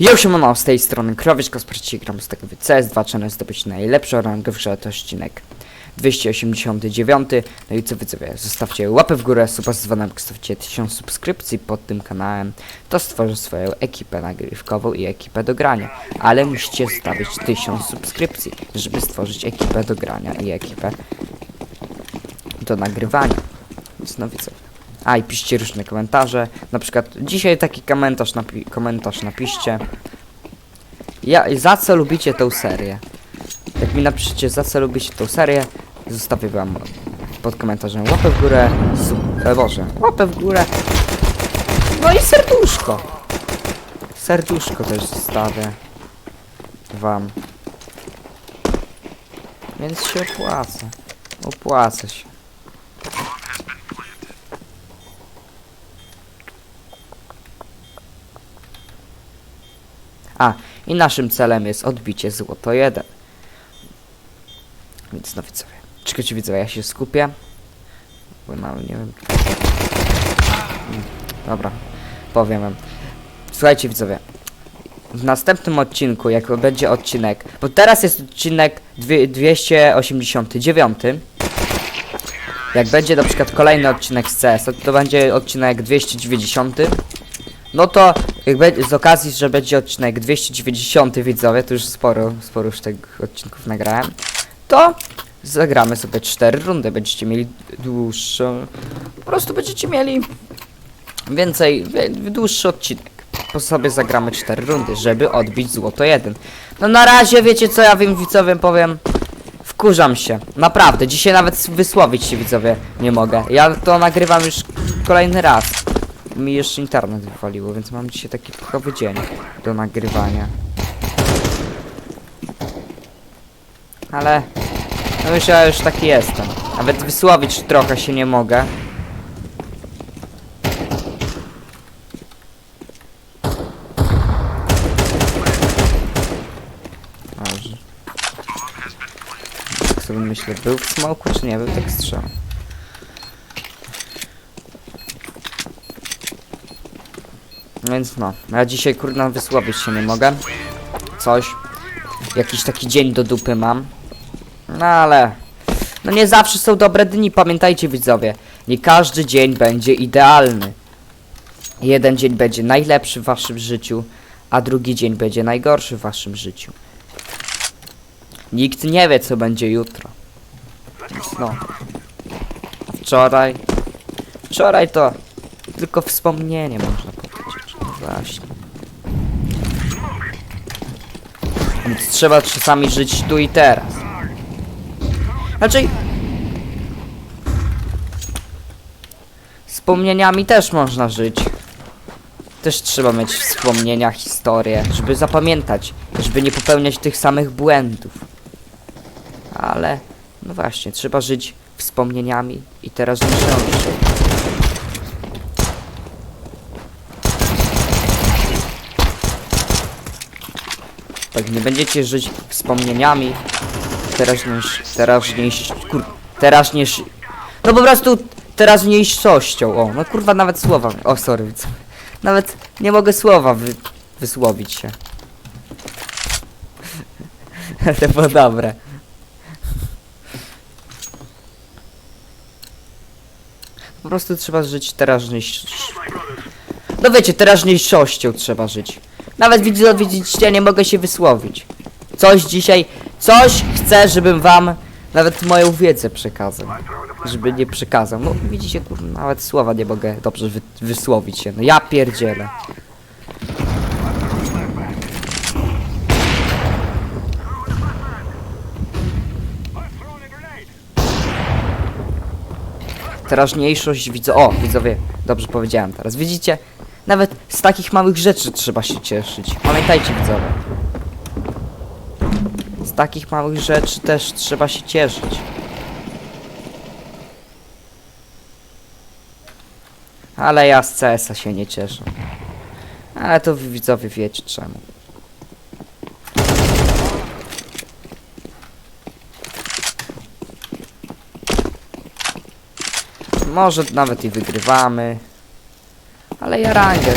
Się mam z tej strony Krowiec Kasperci, gram z tego CS2, channel zdobyć najlepszą rangę w grze, to odcinek 289. No i co widzowie, zostawcie łapę w górę, suba z dzwonem, zostawcie 1000 subskrypcji pod tym kanałem, to stworzę swoją ekipę nagrywkową i ekipę do grania. Ale musicie zostawić 1000 subskrypcji, żeby stworzyć ekipę do grania i ekipę do nagrywania. Więc no widzowie. A i piszcie różne komentarze. Na przykład dzisiaj taki komentarz, napi komentarz napiszcie. Ja, za co lubicie tą serię? Jak mi napiszecie za co lubicie tą serię, zostawię wam pod komentarzem łapę w górę, e, Boże, łapę w górę. No i serduszko. Serduszko też zostawię wam. Więc się opłaca. Opłaca się. A, i naszym celem jest odbicie złoto 1. Więc no widzowie. Czekajcie widzowie, ja się skupię. Bo no, nie wiem. Mm, Dobra, powiem wam. Słuchajcie widzowie. W następnym odcinku, jak będzie odcinek, bo teraz jest odcinek dwie- 289. Jak będzie na przykład kolejny odcinek z CS, to będzie odcinek 290. No to jak będzie, z okazji, że będzie odcinek 290 widzowie, to już sporo, sporo już tych odcinków nagrałem, to zagramy sobie 4 rundy, będziecie mieli dłuższą, po prostu będziecie mieli więcej, dłuższy odcinek. Po sobie zagramy 4 rundy, żeby odbić złoto 1. No na razie wiecie co ja wiem widzowie powiem, wkurzam się, naprawdę, dzisiaj nawet wysłowić się widzowie nie mogę. Ja to nagrywam już kolejny raz mi jeszcze internet wywaliło, więc mam dzisiaj taki pechowy dzień do nagrywania. Ale no już ja już taki jestem. Nawet wysłowić trochę się nie mogę. Tak sobie myślę, był w smoku czy nie był tak strzał. Więc no, ja dzisiaj kurna wysłowić się nie mogę. Coś. Jakiś taki dzień do dupy mam. No ale... No nie zawsze są dobre dni, pamiętajcie widzowie. Nie każdy dzień będzie idealny. Jeden dzień będzie najlepszy w waszym życiu, a drugi dzień będzie najgorszy w waszym życiu. Nikt nie wie co będzie jutro. Więc no. Wczoraj... Wczoraj to tylko wspomnienie można powiedzieć. Właśnie. Więc trzeba czasami żyć tu i teraz. Znaczy... Wspomnieniami też można żyć. Też trzeba mieć wspomnienia, historię, żeby zapamiętać, żeby nie popełniać tych samych błędów. Ale, no właśnie, trzeba żyć wspomnieniami i teraźniejszością. Tak, nie będziecie żyć wspomnieniami teraźniejsz... teraźniejsz... kur... teraźniejsz... No po prostu teraźniejszością, o, no kurwa nawet słowa, o sorry, nawet nie mogę słowa wy... wysłowić się. to było dobre. Po prostu trzeba żyć teraźniejsz... No wiecie, teraźniejszością trzeba żyć. Nawet widzę, widzicie, nie mogę się wysłowić. Coś dzisiaj, coś chcę, żebym wam nawet moją wiedzę przekazał. Żeby nie przekazał. No widzicie, kurwa, nawet słowa nie mogę dobrze wy wysłowić się. No ja pierdzielę. Teraźniejszość widzę. O, widzowie, dobrze powiedziałem teraz. Widzicie? Nawet z takich małych rzeczy trzeba się cieszyć. Pamiętajcie, widzowie. Z takich małych rzeczy też trzeba się cieszyć. Ale ja z CS-a się nie cieszę. Ale to wy widzowie wiecie czemu. Może nawet i wygrywamy. Ale ja rangę.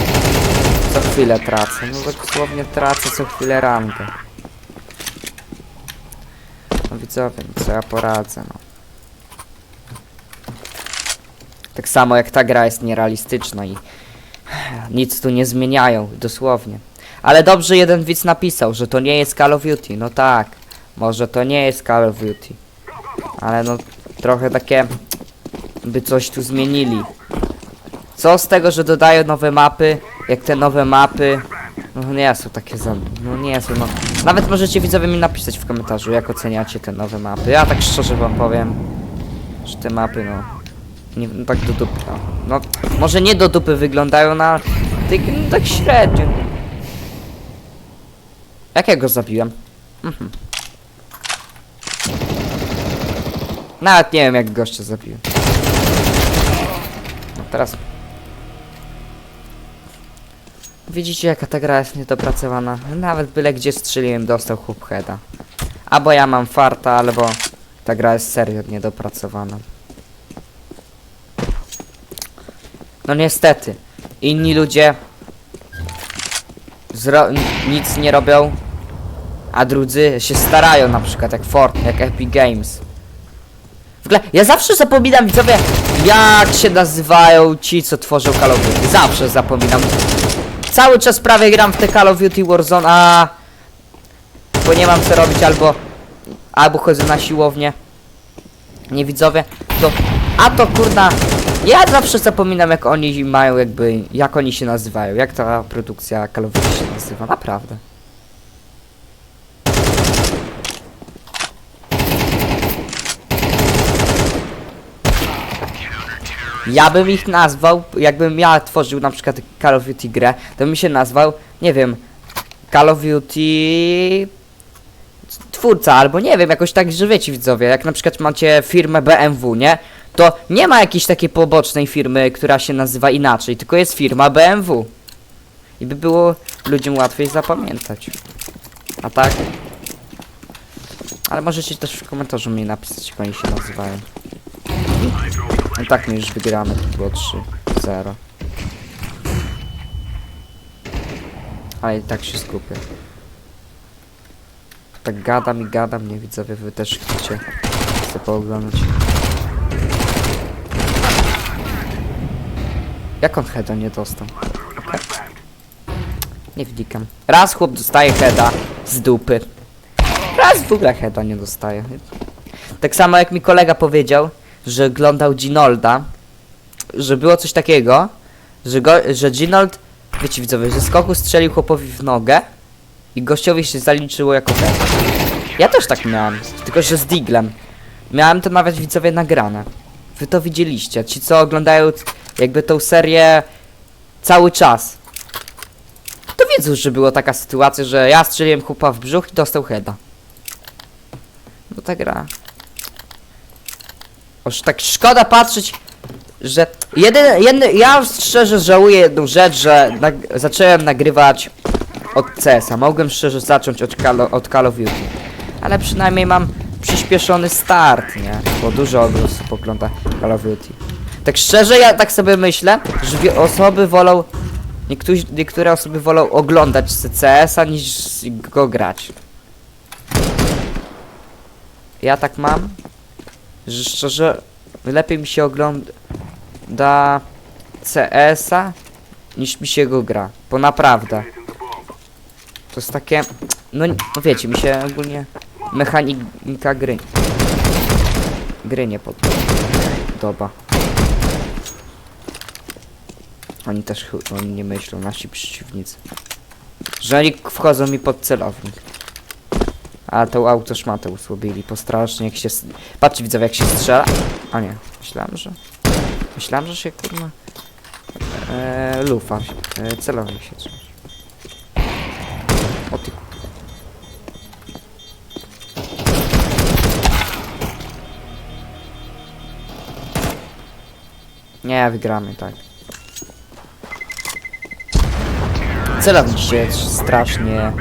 co chwilę tracę. No dosłownie tracę co chwilę rangę. No widzowie, no co ja poradzę, no. Tak samo jak ta gra jest nierealistyczna i nic tu nie zmieniają, dosłownie. Ale dobrze jeden widz napisał, że to nie jest Call of Duty. No tak, może to nie jest Call of Duty. Ale no trochę takie by coś tu zmienili. Co z tego, że dodają nowe mapy, jak te nowe mapy no nie są takie za... no nie są no. Nawet możecie widzowie mi napisać w komentarzu, jak oceniacie te nowe mapy. Ja tak szczerze wam powiem, że te mapy no... Nie, no tak do dupy, no. no. Może nie do dupy wyglądają na... Tak, no, tak średnio. Jak ja go zabiłem? Mhm. Nawet nie wiem jak gościa zabiłem. No teraz... Widzicie jaka ta gra jest niedopracowana. Nawet byle gdzie strzeliłem dostał chłop heada. Albo ja mam farta, albo ta gra jest serio niedopracowana. No niestety. Inni ludzie zro nic nie robią, a drudzy się starają, na przykład jak Fort, jak Epic Games. W ogóle ja zawsze zapominam widzowie, jak się nazywają ci, co tworzą Call. Zawsze zapominam. Cały czas prawie gram w te Call of Duty Warzone, a bo nie mam co robić, albo albo chodzę na siłownię. Nie widzowie, to a to kurna. Ja zawsze zapominam jak oni mają jakby, jak oni się nazywają, jak ta produkcja Call of Duty się nazywa, naprawdę. Ja bym ich nazwał, jakbym ja tworzył na przykład Call of Duty grę, to bym się nazwał, nie wiem, Call of Duty twórca, albo nie wiem, jakoś tak, że wiecie widzowie, jak na przykład macie firmę BMW, nie? To nie ma jakiejś takiej pobocznej firmy, która się nazywa inaczej, tylko jest firma BMW. I by było ludziom łatwiej zapamiętać. A tak? Ale możecie też w komentarzu mi napisać, jak oni się nazywają. No tak, my już wygramy, to było 3-0. Ale i tak się skupię. Tak gadam i gadam, nie widzowie, wy też chcecie chcę pooglądać. Jak on heada nie dostał? Nie wnikam. Raz chłop dostaje heada z dupy. Raz w ogóle heada nie dostaje. Tak samo jak mi kolega powiedział, że oglądał Ginolda, że było coś takiego, że, go, że Ginold, wiecie widzowie, ze skoku strzelił chłopowi w nogę i gościowi się zaliczyło jako ten. Ja też tak miałem, tylko że z Diglem. Miałem to nawet widzowie nagrane. Wy to widzieliście, ci co oglądają jakby tą serię cały czas. To wiedzą, że była taka sytuacja, że ja strzeliłem chłopa w brzuch i dostał heada. No ta gra. Oż tak szkoda patrzeć, że jeden, jeden, ja szczerze żałuję jedną rzecz, że nag zacząłem nagrywać od CS-a. Mogłem szczerze zacząć od Call, od Call of Duty. Ale przynajmniej mam przyspieszony start, nie? Bo dużo osób ogląda Call of Duty. Tak szczerze, ja tak sobie myślę, że osoby wolą... Niektórzy, niektóre osoby wolą oglądać CS-a niż go grać. Ja tak mam, że szczerze lepiej mi się ogląda CS-a niż mi się go gra. Bo naprawdę. To jest takie. No, no wiecie, mi się ogólnie mechanika gry. Gry nie podoba. Oni też oni nie myślą, nasi przeciwnicy. Że oni wchodzą mi pod celownik. A tą autoszmatę usłabili, postrasznie jak się... Patrzcie widzowie jak się strzela. A nie, myślałem, że... Myślałem, że się kurwa... Eee, lufa, się- e, celownik się trzyma. O ty... Nie, wygramy, tak. Celownik się strasznie...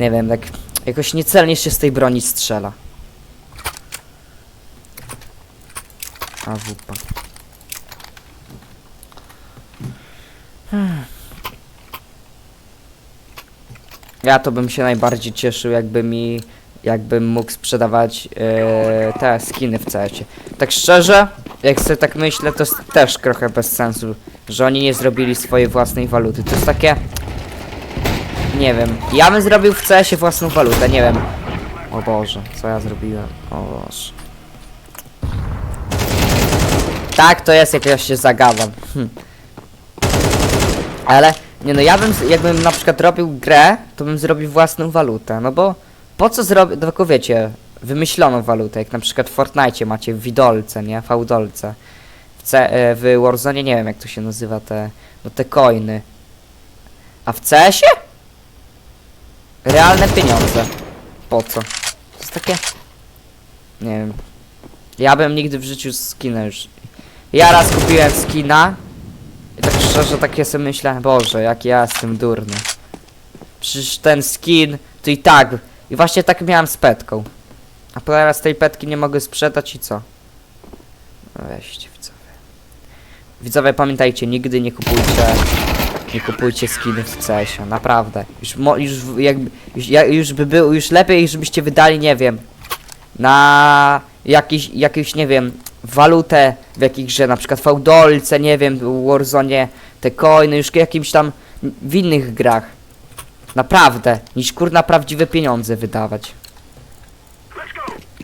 Nie wiem, tak... Jakoś niecelnie się z tej broni strzela. A wupa. Hmm. Ja to bym się najbardziej cieszył, jakby mi, jakbym mógł sprzedawać e, te skiny w CS-ie. Tak szczerze, jak sobie tak myślę, to jest też trochę bez sensu, że oni nie zrobili swojej własnej waluty. To jest takie... Nie wiem, ja bym zrobił w CS-ie własną walutę, nie wiem. O Boże, co ja zrobiłem? O Boże. Tak, to jest, jak ja się zagadam. Hm. Ale, nie no, ja bym, jakbym na przykład robił grę, to bym zrobił własną walutę, no bo po co zrobić, tylko wiecie, wymyśloną walutę, jak na przykład w Fortnite macie Widolce, nie, Fałdolce. W, C, e, w Warzone nie wiem jak to się nazywa, te, no te coiny. A w CS-ie? Realne pieniądze. Po co? To jest takie... Nie wiem. Ja bym nigdy w życiu skina już... Ja raz kupiłem skina i tak szczerze takie sobie myślę, Boże, jak ja jestem durny. Przecież ten skin to i tak. I właśnie tak miałem z petką. A teraz tej petki nie mogę sprzedać i co? No weźcie widzowie. Widzowie pamiętajcie, nigdy nie kupujcie nie kupujcie skiny w CS-ie, naprawdę. Już, mo, już jakby, już, ja, już by był, już lepiej, żebyście wydali, nie wiem, na jakiś, jakąś, nie wiem, walutę w jakiejś grze, na przykład w Dolce, nie wiem, w Warzone, te coiny, już jakimś tam w innych grach. Naprawdę, niż kurna prawdziwe pieniądze wydawać.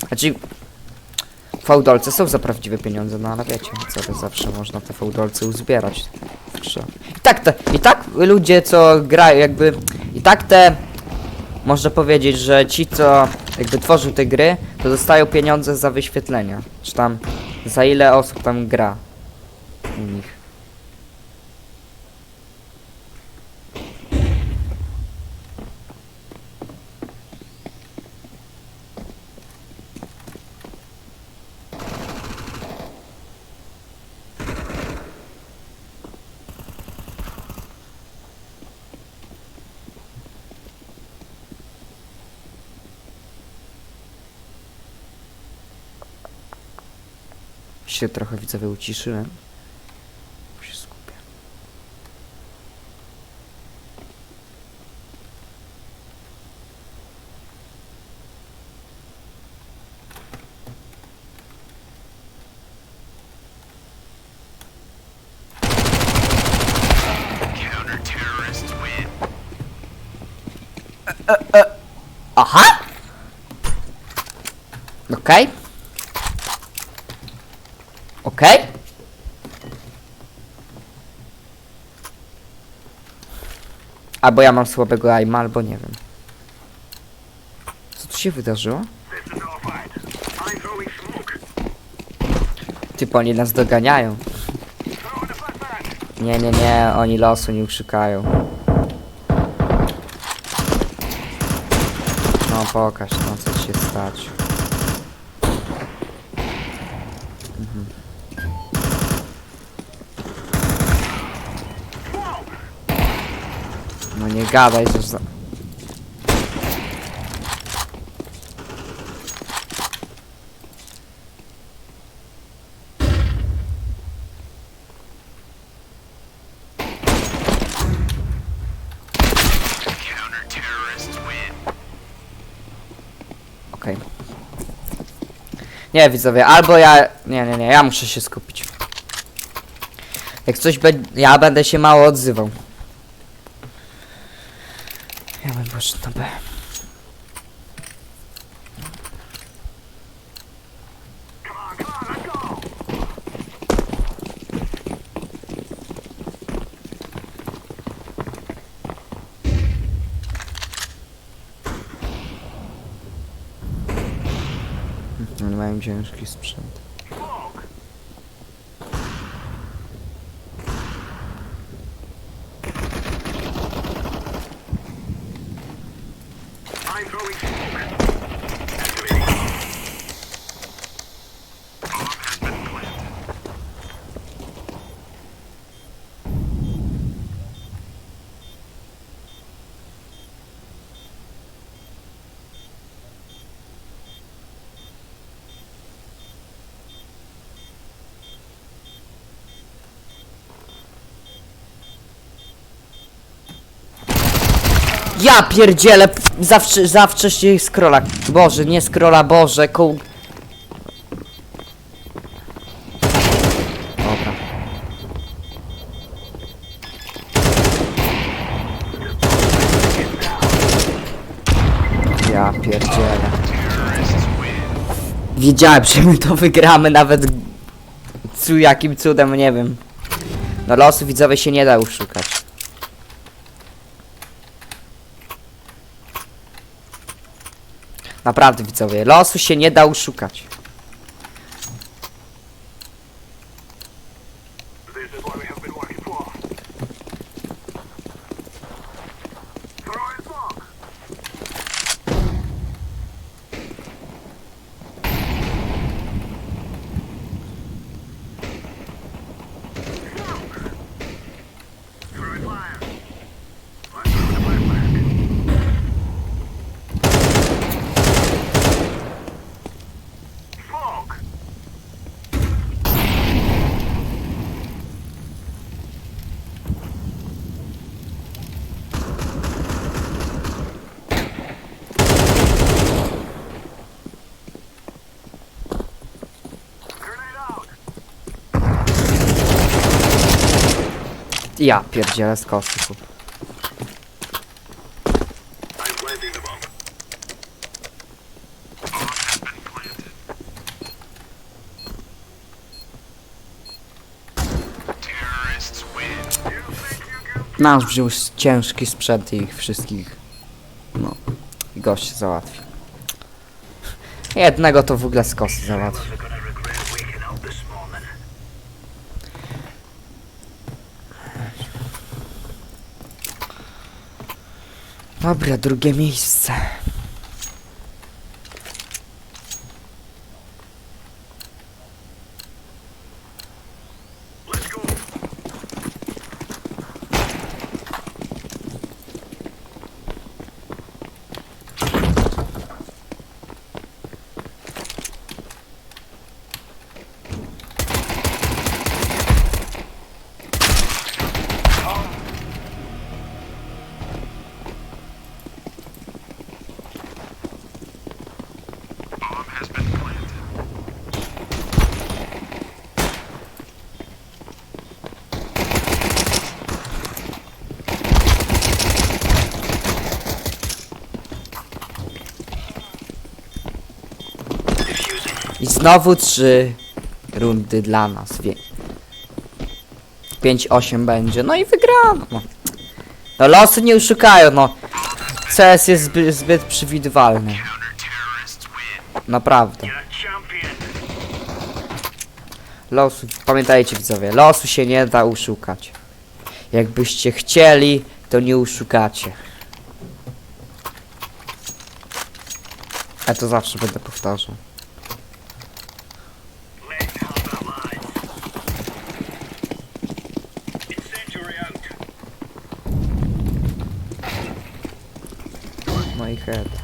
Znaczy, feudolce są za prawdziwe pieniądze, no ale wiecie, co to zawsze można te feudolce uzbierać grze. I tak te, i tak ludzie, co grają, jakby, i tak te, można powiedzieć, że ci, co jakby tworzą te gry, to dostają pieniądze za wyświetlenia. Czy tam, za ile osób tam gra u nich. Się trochę widzowie uciszyłem. Bo się skupię. E, e, Aha! Okej. Okej? Albo ja mam słabego aima, albo nie wiem. Co tu się wydarzyło? Typ oni nas doganiają. Nie, nie, nie, oni losu nie uszukają. No pokaż, no co ci się stać. No nie gadaj, że za... Nie widzowie, albo ja... Nie, nie, nie, ja muszę się skupić. Jak coś będzie... Ja będę się mało odzywał. Ja bym poszedł na B. Oni mają ciężki sprzęt. Ja pierdzielę, zawsze, za wcześnie scrolla. Boże, nie scrolla, Boże, koł... Dobra. Ja pierdzielę. Wiedziałem, że my to wygramy nawet... Cu jakim cudem, nie wiem. No losu widzowie się nie da uszukać. Naprawdę widzowie, losu się nie da uszukać. Ja pierdzielę z kosy. Nasz wziął ciężki sprzęt i ich wszystkich. No. Gość załatwi. Jednego to w ogóle z kosy załatwi. Dobra, drugie miejsce. Znowu trzy rundy dla nas. Wie. 5-8 będzie. No i wygrano. No. no losy nie oszukają, no. CS jest zbyt, zbyt przewidywalny. Naprawdę. Losu, pamiętajcie widzowie, losu się nie da uszukać. Jakbyście chcieli, to nie uszukacie. Ja to zawsze będę powtarzał. No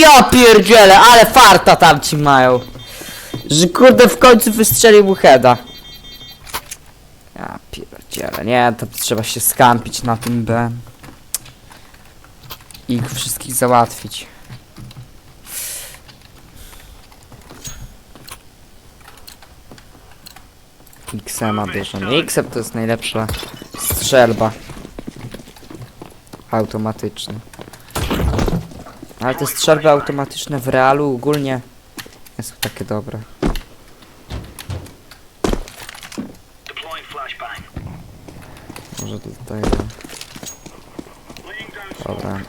Ja pierdzielę, ale farta tam ci mają. Że kurde w końcu wystrzelił mu heada. Ja pierdzielę, nie, to trzeba się skampić na tym B. I ich wszystkich załatwić. Xema bierzemy. Xem to jest najlepsza strzelba. Automatyczna. Ale te strzelby automatyczne w realu ogólnie nie są takie dobre. Może dlatego. Dobra.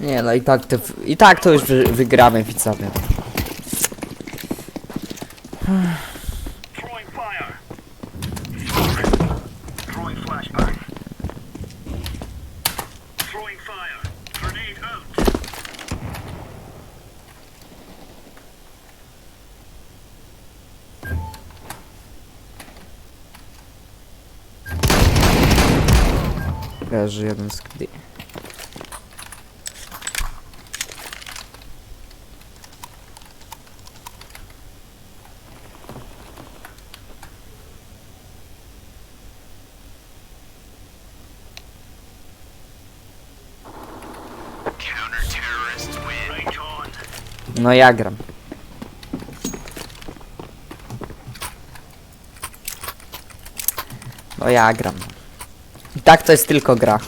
Nie no i tak to, i tak to już wy, wygramy widzowie. Leży jeden z No ja gram. No ja gram. I tak to jest tylko gra.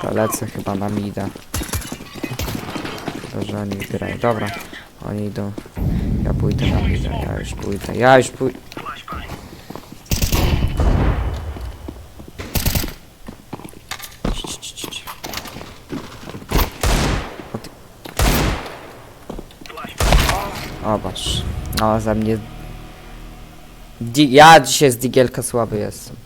To lecę chyba na mida. Że oni grają. Dobra. Oni idą. Ja pójdę na mida. Ja już pójdę. Ja już pójdę. Flashbang. Obaż. No za mnie. Di ja dzisiaj z Digielka słaby jestem.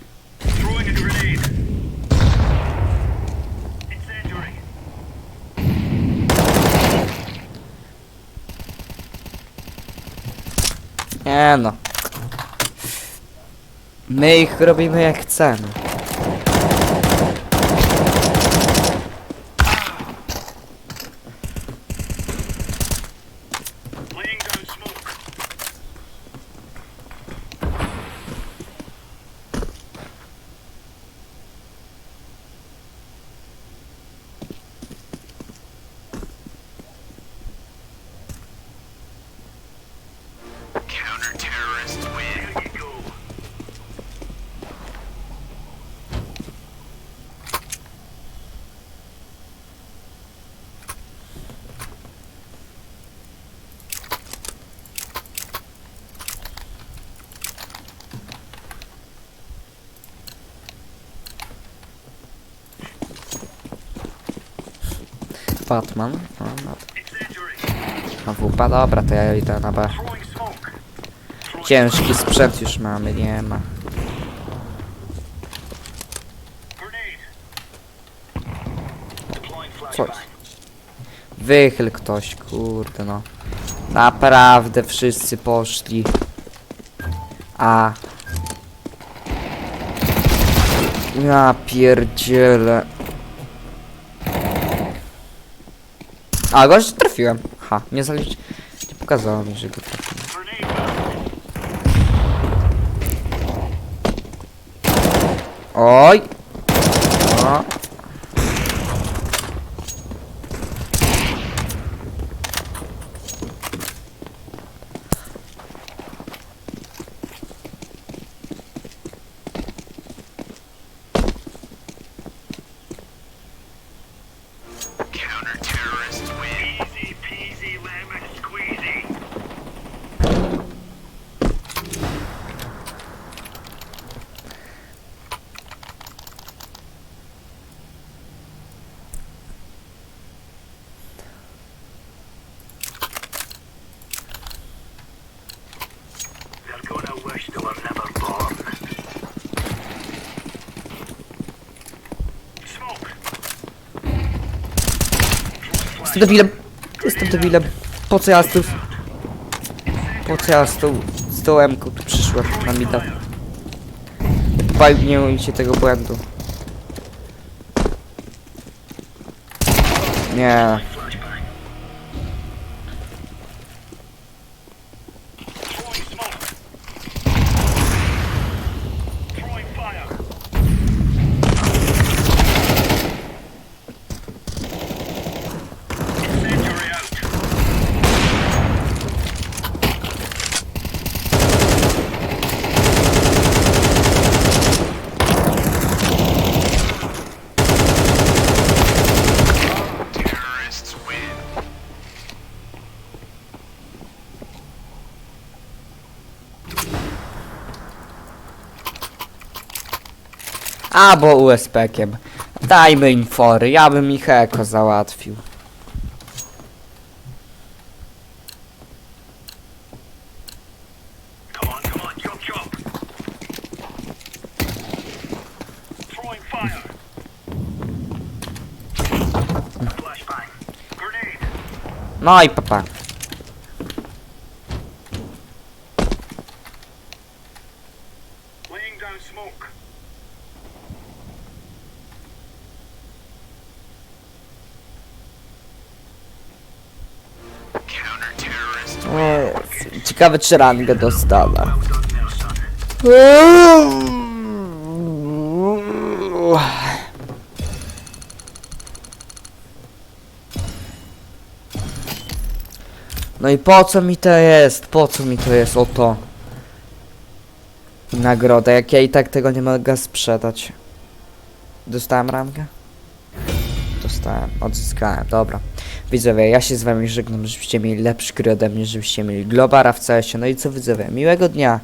Nie no. My ich robimy jak chcemy. Batman. No, no. Incendiary. A WP, dobra, to ja idę na B. Ciężki sprzęt już mamy, nie ma. grenade. Deploying Co jest? flashbang. Wychyl ktoś, kurde no. Naprawdę wszyscy poszli. A. Ja pierdzielę. A, go trafiłem. Ha, nie zalicz... Nie pokazało mi, że go trafiłem. Oj! Jestem debilem. Jestem debilem. Po co ja z tu... Po co ja z tą... Z tą M-ką tu przyszłem na mida? Nie umiecie tego błędu. Nie. Albo USP-kiem. Dajmy im fory, ja bym ich eko załatwił. No i papa. Ciekawe czy rangę dostanę. No i po co mi to jest? Po co mi to jest? Oto. Nagroda, jak ja i tak tego nie mogę sprzedać. Dostałem ramkę? Dostałem, odzyskałem, dobra. Widzowie, ja się z wami żegnam, żebyście mieli lepszy gry ode mnie, żebyście mieli globara w CS-ie. No i co widzowie, miłego dnia.